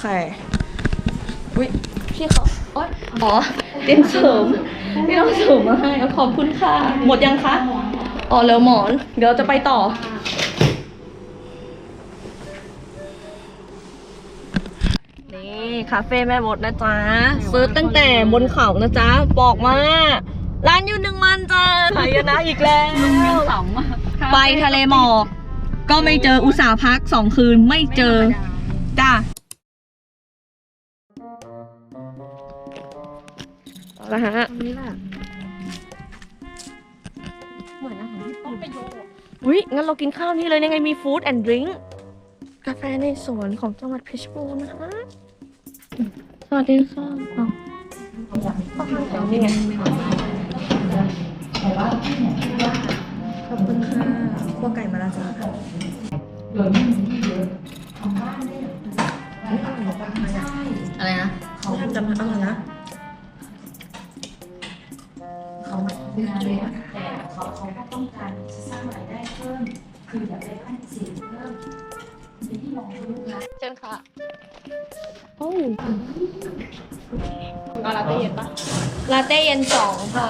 เค อุ้ยพี่เขาโอ๊ยอ๋อเตรียมเสริมพี่ต้องเสริมมาให้เอาขอบคุณค่ะ หมดยังคะอ๋อเหลือหมอน เดี๋ยวจะไปต่อ นี่คาเฟ่แม่มดนะจ๊ะซื้อตั้งแต่บนเขานะจ๊ะ บอกมา ร้านอยู่หนึ่งวันจ้าหายนะอีกแล้วสองอะไปทะเลหมอกก็ไม่เจออุตสาห์พักสองคืนไม่เจอจ้า เอาละฮะนี่แหละเหมือนอาหารที่ต้องไปโยอุ้ยงั้นเรากินข้าวนี่เลยยังไงมีฟู้ดแอนด์ดริงก์กาแฟในสวนของจังหวัดเพชรบูรณ์นะคะ สวัสดีค่ะเอานี่ไงขอบคุณค่ะพวกไก่มาแล้วจ้าอะไรนะ เขาทำจำอร่อยนะเชิญค่ะโอ้ยเอาลาเต้เย็นปะลาเต้เย็นสองค่ะ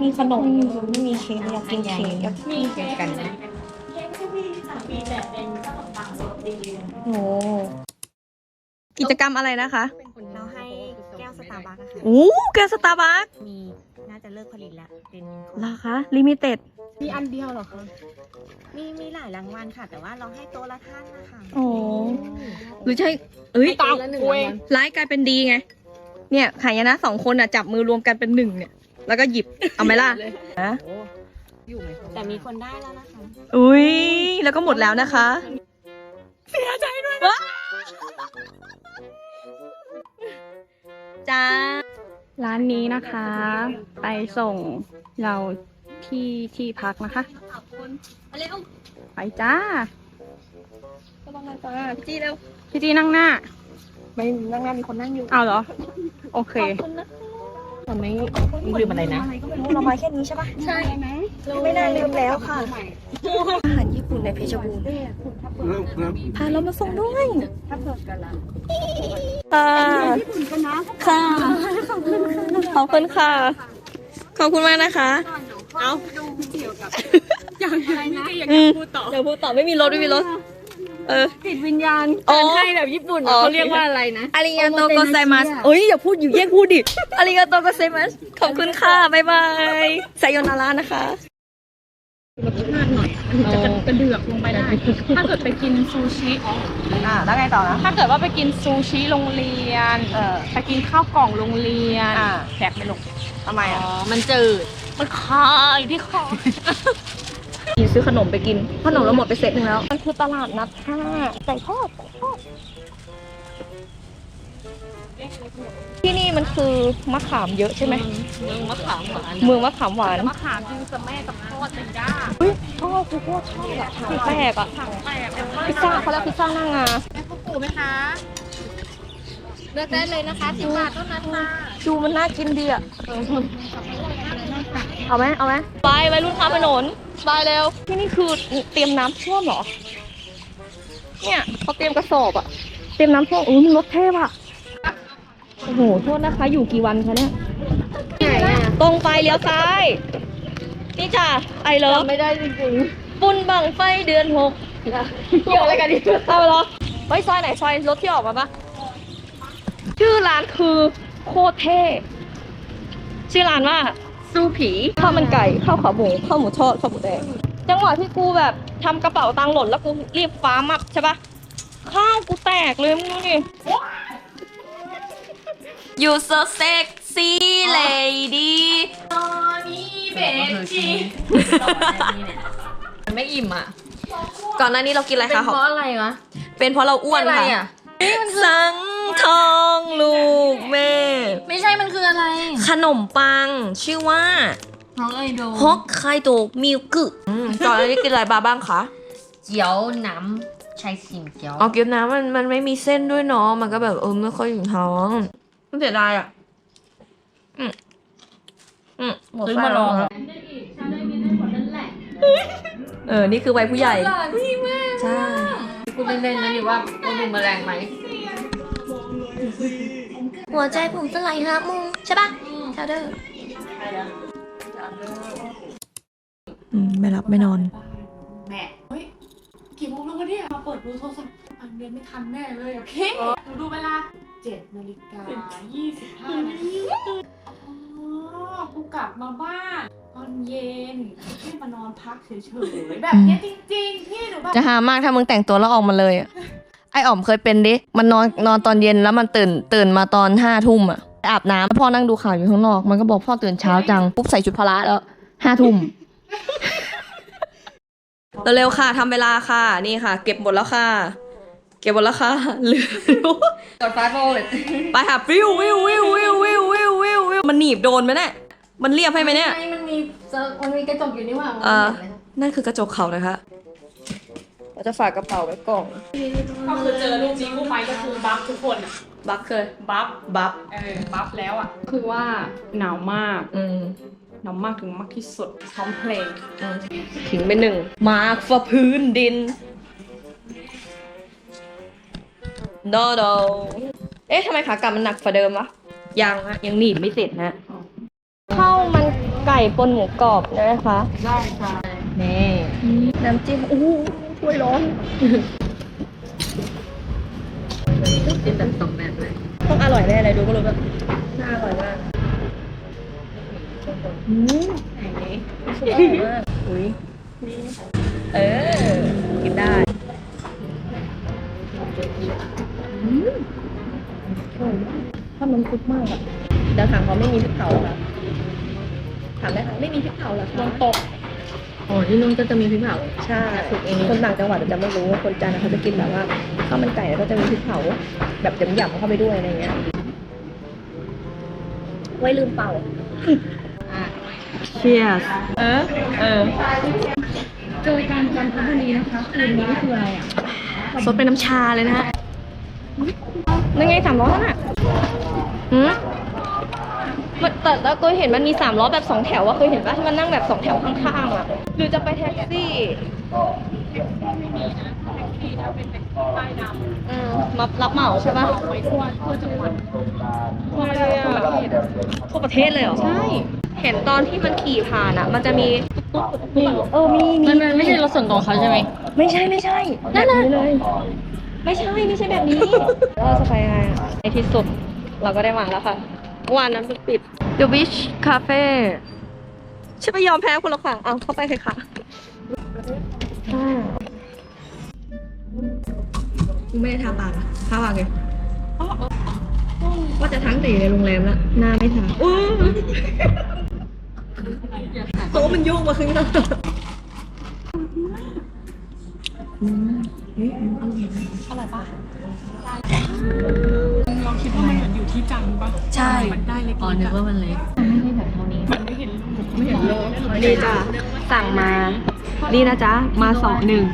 มีขนมอยู่ไม่มีเค้กอยากกินเค้กอยากกินเค้กกันนะโอ้กิจกรรมอะไรนะคะเราให้แก้วสตาร์บัคนะคะโอ้แกวสตาร์บัคมีน่าจะเลิกผลิตแล้วเป็นราคาลิมิเต็ดมีอันเดียวเหรอคะมีมีหลายรางวัลค่ะ แต่ว่าเราให้โต๊ะละท่านนะคะโอ้หรือใช่เอ้ยตองกูเองร้ายกลายเป็นดีไง เนี่ยขายนะสองคนอะจับมือรวมกันเป็นหนึ่งเนี่ย แล้วก็หยิบเอาไหมล่ะฮะอยู่ไหมแต่มีคนได้แล้วนะคะ อุ้ยแล้วก็หมดแล้วนะคะ เสียใจด้วยนะ จ้า ร้านนี้นะคะ ไปส่งเราที่ที่พักนะคะไปจ้าก็ต้องมาจ้าพี่จี้เร็วพี่จีนั่งหน้า ไม่นั่งหน้ามีคนนั่งอยู่ เอาเหรอ โอเคทำไมลืมอะไรนะอะไรก็ไม่รู้เรามาแค่นี้ใช่ปะใช่ไม่น่าลืมแล้วค่ะอาหารญี่ปุ่น ในเพชรบูรณ์พาเรามาส่งด้วยค่ะค่ะขอบคุณค่ะ ขอบคุณมากนะคะ เอาอืมเดี๋ยวพูดต่อไม่มีรถไม่มีรถเออติดวิญญาณอ๋อการให้แบบญี่ปุ่นอ๋อเขาเรียกว่าอะไรนะอาริยาโตโกไซมัสเอ้ยอย่าพูดอยู่แย่งพูดดิอาริยาโตโกไซมัสขอบคุณค่ะ บ๊ายบายไซโยนาระนะคะรสชาติหน่อย มันถึงจะกระเดือกลงไปได้ ถ้าเกิดไปกินซูชิ อ่าแล้วไงต่อนะ ถ้าเกิดว่าไปกินซูชิโรงเรียน เออไปกินข้าวกล่องโรงเรียนอ่า แสบไม่ลง ทำไมอะมันจืด มันคาอยู่ที่คอมีซื้อขนมไปกินขนมเราหมดไปเซตหนึงแล้ว มันคือตลาดนัดค่ะไก่ทอดไก่ทอด ที่นี่มันคือมะขามเยอะใช่ไหมมึงมะขามหวานเมืองมะขามหวานมะขามคือจะแม่กับพ่อจะย่าเฮ้ยชอบกูโคตรชอบอะถังแตกอะถังแตกพิซซ่าเขาเรียกพิซซ่าหน้างาพ่อปู่ไหมคะเลือกได้เลยนะคะสิบบาทเท่านั้นค่ะดูมันน่ากินดีอะเอาไหมเอาไหมไปไปรุ่นข้ามถนนไปเร็วที่นี่คือเตรียมน้ำท่วมเหรอ เนี่ยเขาเตรียมกระสอบอะเตรียมน้ำท่วมอู้มันรถเทพอะ โอ้โห โทษนะคะ อยู่กี่วันคะเนี่ยตรงไปเลี้ยวซ้าย นี่จ้ะไอเลิฟไม่ได้จริงปุนบังไฟเดือนหกๆเกี่ยวอะไรกันดิเอาเหรอไปซอยไหนซอยรถที่ออกมาปะชื่อร้านคือโคตรเท่ชื่อร้านว่า สู้ผีข้าวมันไก่ข้าวขาหมูข้าวหมูทอดข้าวหมูแดงจังหวะที่กูแบบทำกระเป๋าตังค์หล่นแล้วกูรีบฟ้ามับใช่ปะข้าวกูแตกเลยมึงดูดิ You so sexy lady มันไม่อิ่มอะ ก่อนหน้านี้เรากินอะไรเป็นคะเพราะอะไรวะเป็นเพราะเราอ้วนอะไรค่ะอะ สังทองลูกแม่ ไม่ใช่มันคืออะไร ขนมปัง ชื่อว่าน้องเอยโดฮอกไคโดมิลกึก่อนหน้านี้กินอะไรบ้างคะเจียวน้ำชายสิงเจียวเอาเกี๊ยวน้ำมันมันไม่มีเส้นด้วยเนาะมันก็แบบเออไม่ค่อยถึงท้อง มันเสียดายอะ อืมอืมหมดซื้อไฟมาลองแล้วเออ นี่คือวัยผู้ใหญ่ใช่พูดเล่นๆนะนี่ว่าว่าดูแมลงไหมหัวใจผมสลายฮะมึงใช่ปะชาเดอร์ไม่รับไม่นอนกี่โมงแล้ววะเนี่ยมาเปิดดูโทรศัพท์อันเรียนไม่ทันแน่เลยโอเคหนูดูเวลา เจ็ดนาฬิกายี่สิบห้านาทีอ๋อกูกลับมาบ้านตอนเย็นแค่มานอนพักเฉยๆแบบเนี้ยจริงๆพี่หนูแบบจะหามากถ้ามึงแต่งตัวแล้วออกมาเลยอะไออ๋อมเคยเป็นดิ มันนอนนอนตอนเย็นแล้วมันตื่นตื่นมาตอนห้าทุ่มอะอาบน้ำพ่อนั่งดูข่าวอยู่ข้างนอก มันก็บอกพ่อตื่นเช้าจัง ปุ๊บใส่ชุดพละแล้วห้าทุ่มเร็วๆค่ะทำเวลาค่ะ นี่ค่ะ เก็บหมดแล้วค่ะเก็บหมดแล้วค่ะเหลือกดฟาสต์ฟอร์เวิร์ดไปค่ะวิววิววิววิววิววิววิววิวมันหนีบโดนไหมเนี่ยมันเรียบให้ไหมเนี่ยไม่มันมีเจอมันมีกระจกอยู่นี่หว่าเอ่อนั่นคือกระจกเขานะคะเราจะฝากกระเป๋าไว้กล่องก็คือเจอลูกนี้กู้ไปก็คือบัฟทุกคนอะบัฟเคยบัฟบัฟเออบัฟแล้วอะคือว่าหนาวมากอืมหนาวมากถึงมากที่สุดพร้อมเพลงทิ้งไปหนึ่งมาร์กฝาพื้นดิน โดโดเอ๊ะทำไมขากลับมันหนักกว่าเดิมวะ ยังฮะยังหนีบไม่เสร็จนะข้าวมันไก่ปนหมูกรอบนะคะได้ค่ะนี่น้ำจิ้มอู้ถ้วยร้อนเป็นแบบสองแบบเลยต้องอร่อยแน่เลยดูก็รู้แบบน่าอร่อยมากอืมไหนรู้สึกอร่อยมากอุ้ยเออกินได้ อืมอร่อยมากชอบน้ำซุปมากอะเดี๋ยวถามเขาไม่มีพริกเผาเหรอค่ะ ถามได้ค่ะไม่มีพริกเผาเหรอคะตกอ๋อที่นู้นก็จะมีพริกเผาใช่คนต่างจังหวัดจะไม่รู้ว่าคนจันทร์เขาจะกินแบบว่าข้าวมันไก่แล้วก็จะมีพริกเผา แบบหยำๆเข้าไปด้วยอะไรเงี้ยไว้ลืมเป่า Cheers เออ เออเจอการจันทบุรีนะคะคืนนี้คืออะไรอะสดเป็นน้ำชาเลยนะฮะ นั่นไงสามล้อนั่นน่ะหืมมันแต่แล้วตัวเห็นมันมีสามล้อแบบสองแถวอะเคยเห็นปะที่มันนั่งแบบสองแถวข้างๆอะหรือจะไปแท็กซี่อืมมารับเหมาใช่ปะทั่วทั่วจังหวัดทั่วประเทศทั่วประเทศเลยเหรอ ใช่ เห็นตอนที่มันขี่ผ่านอะมันจะมีตุ๊กตุ๊กเออมีมีมันมันไม่ใช่รถส่วนตัวเขาใช่ไหมไม่ใช่ไม่ใช่แบบนี้เลย ไม่ใช่ไม่ใช่แบบนี้แล้วเราจะไปยังไงอะในที่สุดเราก็ได้มาแล้วค่ะเมื่อวานนั้นมันปิด The Beach Cafe ฉันไม่ยอมแพ้คุณหรอกค่ะ เอาเข้าไปเลยค่ะอ่ากูไม่ได้ทาปากนะทาปากเลยว่าจะทั้งแต่อยู่ในโรงแรมแล้วหน้าไม่ทาอู้โต๊ะมันโยกมาข้างหน้า อืมเฮ้ยอร่อยนะเราคิดว่ามันเหมือนอยู่ที่จันทร์ปะใช่ มันได้เล็กๆอ๋อนึกว่ามันเล็กไม่ใช่แบบเท่านี้ไม่เห็นไม่เห็นโลกนี่จ้ะสั่งมา นี่นะจ๊ะ มาสองหนึ่ง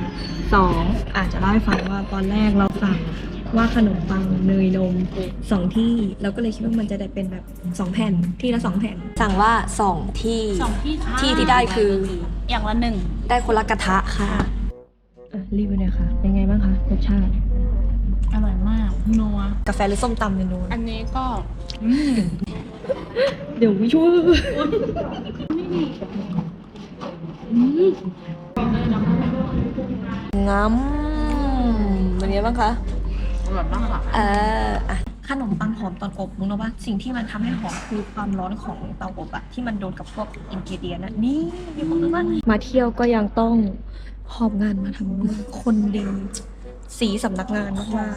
สองอาจจะเล่าให้ฟังว่าตอนแรกเราสั่งว่าขนมปังเนยนมสองที่เราก็เลยคิดว่ามันจะได้เป็นแบบสองแผ่นที่ละสองแผ่น สั่งว่าสองที่สองที่ค่ะที่ที่ได้คืออย่างละหนึ่งได้คนละกระทะค่ะ รีวิวหน่อยค่ะ เป็นไงบ้างคะรสชาติ อร่อยมากนัว กาแฟหรือส้มตำเนี่ยนูนอันนี้ก็อืมเดี๋ยววิช่วยงั้มเป็นไงบ้างคะ อร่อยมากค่ะ เอออะขนมปังหอมตอนอบมึงรู้ป่ะสิ่งที่มันทำให้หอมคือความร้อนของเตาอบอะที่มันโดนกับพวกอินกิเดียนอะนี่มีคนรู้ว่ามาเที่ยวก็ยังต้อง หอบงานมาทำงานคนดีสีสำนักงานมาก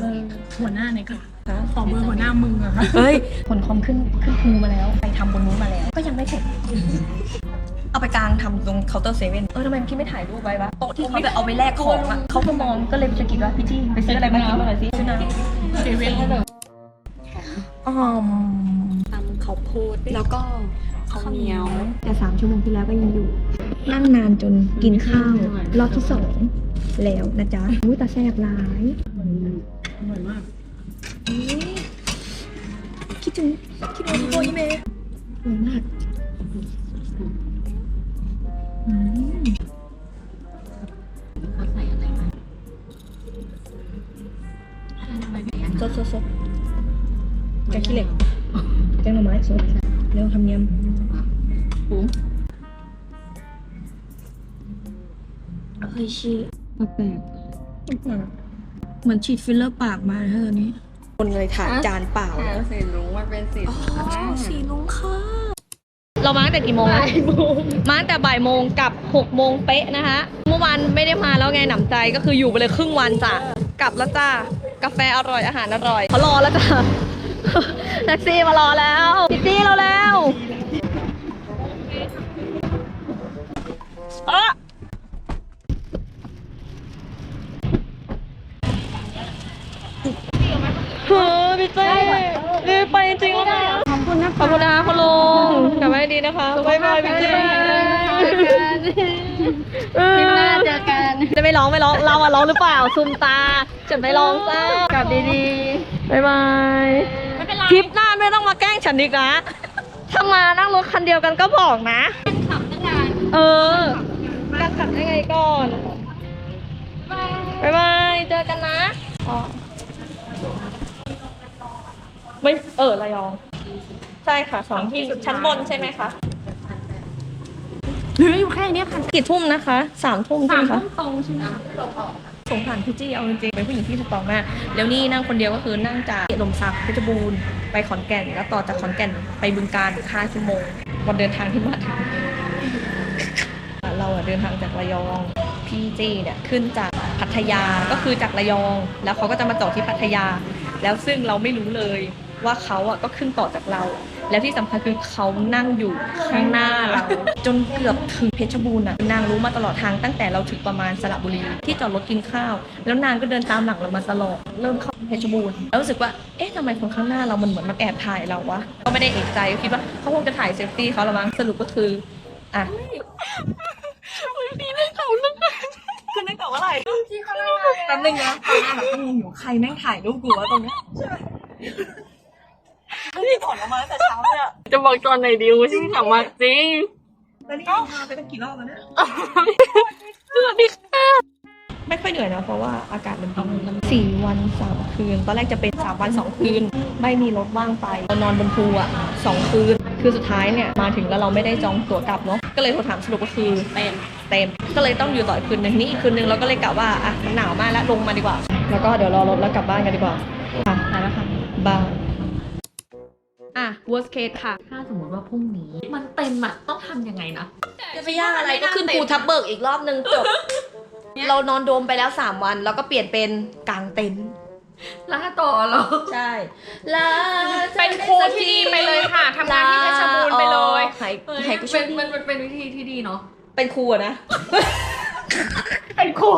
หัวหน้าเนี่ยค่ะๆนะขอเบอร์หัวหน้ามึงอะค่ะเฮ้ยผลคอมขึ้นขึ้นภูมาแล้ว ไปทำบนนู้นมาแล้ว ก็ยังไม่เสร็จเอาไปกลางทำตรงเคาน์เตอร์เซเว่นเออทำไมพี่ไม่ถ่ายรูปไว้วะโต๊ะที่เขาแบบเอาไปแลกของอะเขาก็มองก็เลยไปสะกิดว่าพี่จี้ไปซื้ออะไรมากินมาหน่อยสิซื้อน้ำเซเว่นอ๋อตำข้าวโพดแล้วก็ข้าวเหนียวแต่สามชั่วโมงที่แล้วก็ยังอยู่ นั่งนานจนกินข้าวรอบที่สองแล้วนะจ๊ะอุ้ยตาแสบหลายอร่อยมากคิดถึงคิดถึงโคอีเมย์อร่อยมากสซดซดซดแกขี้เหล็กแกงหน่อไม้สดแล้วทำเนียมปุ๋ มเฮ้ยชีแปลกเหมือนฉีดฟิลเลอร์ปากมาเธอนี้คนเลยถามจานเปล่าสีรุ้งมันเป็นสีสีลุงค่ะ เรามาตั้งแต่กี่โมงบ่ายโมงมาตั้งแต่บ่ายโมงกับหกโมงเป๊ะนะคะ เมื่อวานไม่ได้มาแล้วไงหนำใจก็คืออยู่ไปเลยครึ่งวันจ้ะ กลับแล้วจ้ากาแฟอร่อยอาหารอร่อยเขารอแล้วจ้ะแท็กซี่มารอแล้วพิตตี้เราแล้วเออ เฮ้ยพี่เต้รีบไปจริงๆแล้วนะขอบคุณนะคะขอบคุณนะคะคุณลุงกลับมาให้ดีนะคะบ๊ายบายพี่เต้คลิปหน้าเจอกัน จะไม่ร้องไม่ร้องเราอะร้องหรือเปล่าซุมตาจะไม่ร้องจ้ากลับดีบายบายคลิปหน้าไม่ต้องมาแกล้งฉันอีกนะถ้ามานั่งรถคันเดียวกันก็บอกนะขับตั้งนานเออกันขับได้ไงก่อนบายบายเจอกันนะอ๋อ ไม่เออระยอง ใช่ค่ะสองที่ชั้นบนใช่ไหมคะหรืออยู่แค่นี้ค่ะกี่ทุ่มนะคะสามทุ่มใช่ไหมคะตรงใช่ไหมสงสารพี่จี้เอาจริงๆเป็นผู้หญิงที่ถูกต้องมากแล้วนี่นั่งคนเดียวก็คือนั่งจากลมศักดิ์เพชรบูรณ์ไปขอนแก่น แล้วต่อจากขอนแก่นไปบึงการห้าชั่วโมงวันเดินทางที่มาถึงเราอะเดินทางจากระยองพี่จี้เนี่ยขึ้นจาก พัทยาก็คือจากระยอง แล้วเขาก็จะมาจอดที่พัทยา แล้วซึ่งเราไม่รู้เลยว่าเขาอะก็ขึ้นต่อจากเรา แล้วที่สำคัญคือเขานั่งอยู่ข้างหน้าเรา จนเกือบถึงเพชรบูรณ์อะนางรู้มาตลอดทางตั้งแต่เราถึงประมาณสระบุรีที่จอดรถกินข้าว แล้วนางก็เดินตามหลังเรามาตลอดเริ่มเข้าเพชรบูรณ์แล้วรู้สึกว่าเอ๊ะทำไมคนข้างหน้าเรามันเหมือนมันแอบถ่ายเราวะก็ไม่ได้เอกใจก็คิดว่าเขาคงจะถ่ายเซลฟี่เขาละมั้งสรุปก็คืออะพี่เล่นเขาเรื่อง คือเล่นเขาอะไรแป๊บนึงนะตอนนั้นแบบงงอยู่ใครแม่งถ่ายรูปกูวะตรงเนี้ยนี่ถอนออกมาตั้งแต่เช้าเลยอะจะบอกตอนไหนดีว่าฉันขับมาจริงแล้วนี่พาไปตั้งกี่รอบแล้วเนี่ยไม่ค่อยเหนื่อยนะเพราะว่าอากาศมันดีสี่วันสามคืน ตอนแรกจะเป็นสามวันสองคืน ไม่มีรถว่างไปเรานอนบนภูอะสองคืน คือสุดท้ายเนี่ยมาถึงแล้วเราไม่ได้จองตั๋วกลับเนาะก็เลยโทรถามสรุปก็คือเต็มเต็ม ก็เลยต้องอยู่ต่ออีกคืนหนึ่งนี่อีกคืนหนึ่งเราก็เลยกะว่าอะมันหนาวมากแล้วลงมาดีกว่า แล้วก็เดี๋ยวรอรถแล้วกลับบ้านกันดีกว่าค่ะไหนแล้วค่ะบายอะ worst case ค่ะ ถ้าสมมติว่าพรุ่งนี้ มันเต็มอะต้องทำยังไงนะจะไปยากอะไรก็ขึ้นภูทับเบิกอีกรอบนึงจบ เรานอนโดมไปแล้ว 3 วัน แล้วก็เปลี่ยนเป็นกางเต็นท์ ล่าต่อเหรอใช่ลาเป็นครูที่ดีไปเลยค่ะทำงานที่เพชรบูรณ์ไปเลยหายหายกูโชเป็คนดีมันมันเป็นวิธีที่ดีเนาะเป็นครูอะนะเป็นครู